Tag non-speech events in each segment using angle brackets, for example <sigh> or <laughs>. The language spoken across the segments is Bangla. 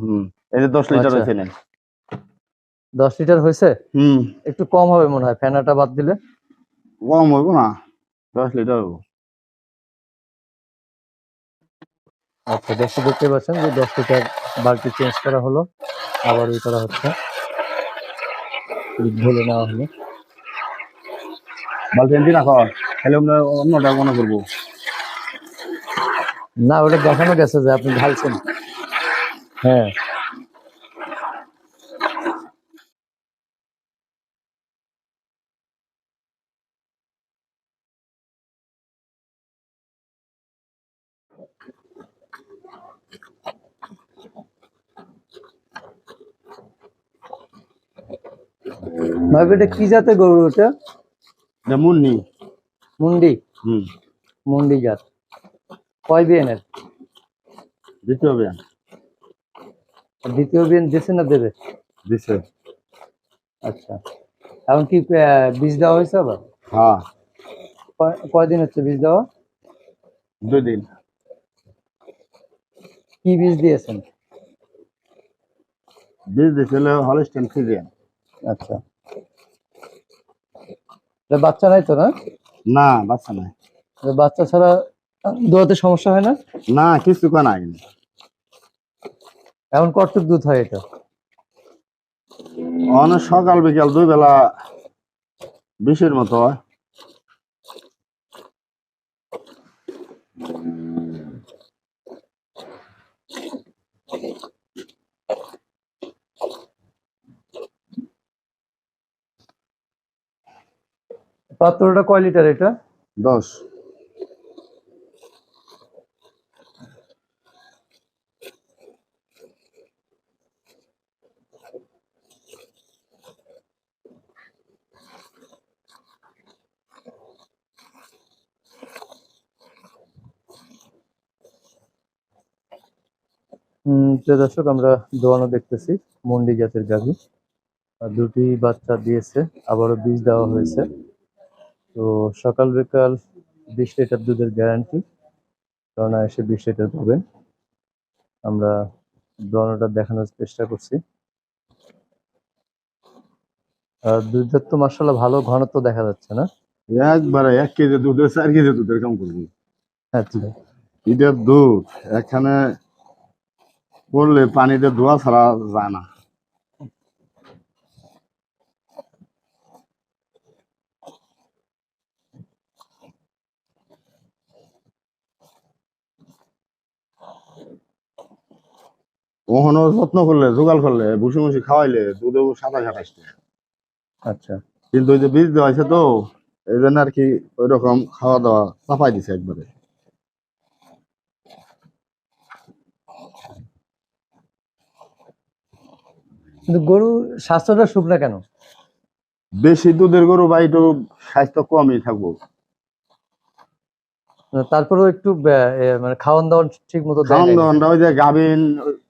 হুম এই যে দশ লিটার আচ্ছা। হয়েছে নেন। দশ লিটার হয়েছে হুম। একটু কম হবে মনে হয় ফেনাটা বাদ দিলে। কম হইব না দশ লিটার হইব। আচ্ছা দশটা দেখতে পাচ্ছেন যে দশ লিটার বালতি চেঞ্জ করা হলো আবার ওই করা হচ্ছে। ঢেলে নেওয়া হলো বালতি না কর তাহলে আমরা অন্যটা মনে করব। না ওটা দেখানো গেছে যে আপনি ঢালছেন। হ্যাঁ। এটা কি জাতের গরু ওটা? যে মুন্নি মুন্ডি? হুম। মুন্ডি জাত। কয় বিএনের দ্বিতীয় বিয়ান দ্বিতীয় বিএন দিছে না দেবে? দিছে। আচ্ছা। এখন কি বীজ দেওয়া হয়েছে আবার? হ্যাঁ। কয়দিন হচ্ছে বীজ দেওয়া? দুই দিন। কি বীজ দিয়েছেন? বীজ দিছিল হলিস্টেন ফিজিয়ান। আচ্ছা। বাচ্চা নাই তো না? না বাচ্চা নাই। বাচ্চা ছাড়া দোয়াতে সমস্যা হয় না? না কিছু কয় নাই। এখন কতটুক দুধ হয় এটা? অনেক সকাল বিকাল দুই বেলা বিশের মতো হয়। পাত্রটা কয় লিটার এটা? দশ। প্রিয় দর্শক আমরা দোয়ানো দেখতেছি মন্ডি জাতের গাভী। আর দুটি বাচ্চা দিয়েছে আবারও বীজ দেওয়া হয়েছে। তো সকাল বিকাল বিশ লিটার দুধের গ্যারান্টি কারণ এসে বিশ লিটার পাবেন। আমরা দোয়ানোটা দেখানোর চেষ্টা করছি। আর দুধের তো মার্শাল্লাহ ভালো ঘনত্ব দেখা যাচ্ছে না। একবারে এক কেজি দুধের চার কেজি দুধের কাম করবি। আচ্ছা। ঈদের দুধ এখানে পড়লে পানিতে ধোয়া ছাড়া যায় না। ওখানে যত্ন করলে জোগাল করলে ভুসি মুসি খাওয়াইলে দুধে সাতাশ আঠাশ আচ্ছা। কিন্তু ওই যে বীজ দেওয়া হয়েছে তো এই জন্য আর কি ওই রকম খাওয়া দাওয়া চাপাই দিছে একবারে। কিন্তু গরু স্বাস্থ্যটা শুকনা কেন? বেশি দুধের গরু বা একটু স্বাস্থ্য কমই থাকব। তারপরে তারপরেও একটু মানে খাওয়ান দাওয়ান ঠিক মতো খাওয়ান। দাওয়ানটা ওই যে গাভিন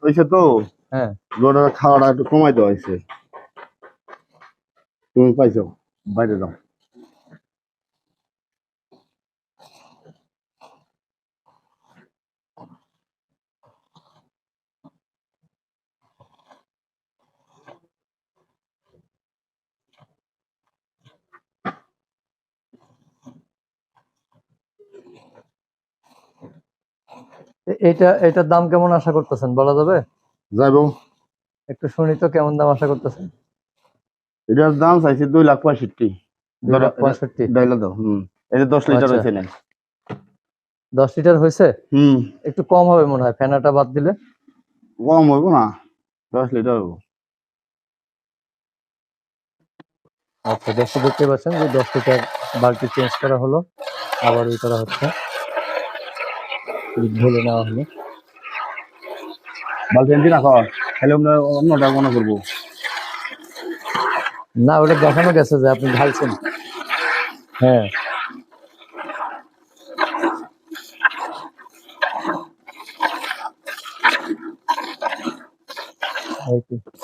হয়েছে তো হ্যাঁ। গরুর খাওয়াটা একটু কমাই দেওয়া হয়েছে তুমি পাইছো বাইরে যাও এটা এটার দাম কেমন আশা করতেছেন বলা যাবে? যাইবো একটু শুনি তো কেমন দাম আশা করতেছেন? এটার দাম চাইছি দুই লাখ পঁয়ষট্টি। পঁয়ষট্টি। হুম। এই দশ লিটার আচ্ছা। হয়েছে দশ লিটার হয়েছে? হুম। একটু কম হবে মনে হয় ফেনাটা বাদ দিলে। কম হইব না দশ লিটার হইব। আচ্ছা দশটা দেখতে পাচ্ছেন যে দশ লিটার বালতি চেঞ্জ করা হলো আবার ওই করা হচ্ছে। ঢেলে নেওয়া হলো। বালতি এনতি না তাহলে আমরা অন্যটা মনে করব। না ওটা দেখানো গেছে যে আপনি ঢালছেন। হ্যাঁ। এই তো।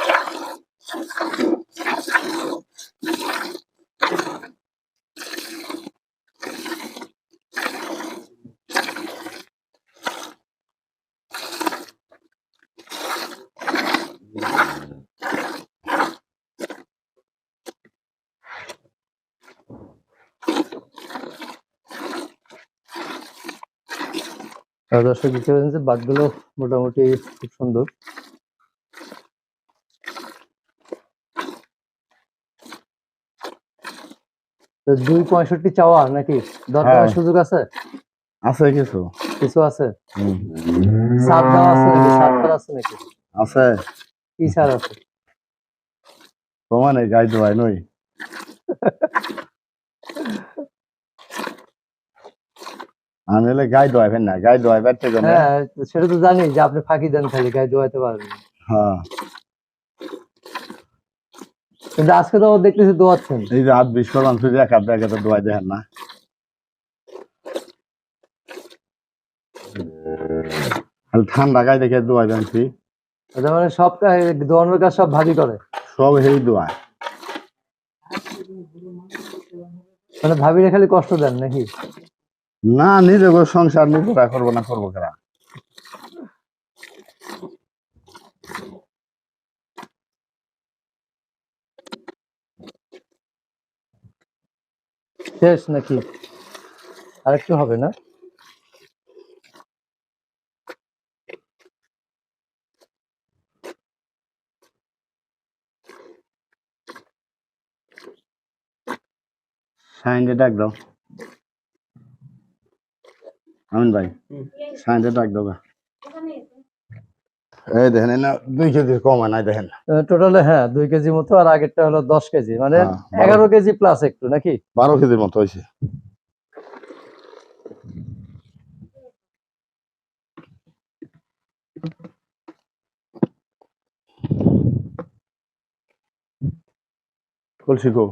দর্শক দেখতে পাচ্ছেন যে বাঘগুলো মোটামুটি খুব সুন্দর। দুই পঁয়ষট্টি চাওয়া নাকি? দরকার হ্যাঁ। সুযোগ আছে? আছে কিছু। কিছু আছে। সার দেওয়া আছে নাকি? আছে নাকি? আছে। কি সার আছে? তোমার গাই দোয়াই নই। <laughs> আমি হলে গাই দোয়াইবেন না গাই দোয়াইবার থেকে না? হ্যাঁ সেটা তো জানি যে আপনি ফাঁকি দেন খালি গায়ে দোয়াইতে পারবেন হ্যাঁ। কিন্তু আজকে তো দেখতেছি দোয়াচ্ছেন। এই যে হাত বিশ করলাম শুধু এক হাত হাতে দোয়াই দেখেন না। ঠান্ডা গাই দেখে দোয়াইবেন কি? তার মানে সব দোয়ানোর কাজ সব ভাবি করে? সব হেই দোয়ায় মানে ভাবিরে খালি কষ্ট দেন নাকি? না নিজে সংসার নিজেরা করব না করব কেনা? শেষ নাকি? আরেকটু হবে না? সাইন্ডে ডাক দাও। আমিন ভাই সাইন্ডে ডাক গা। এই দেখেন এই না দুই কেজি কম নাই দেখেন। টোটালে হ্যাঁ দুই কেজি মতো আর আগেরটা হলো দশ কেজি। মানে হ্যাঁ, এগারো কেজি প্লাস একটু নাকি? বারো কেজির মতো হয়েছে। কলসি কো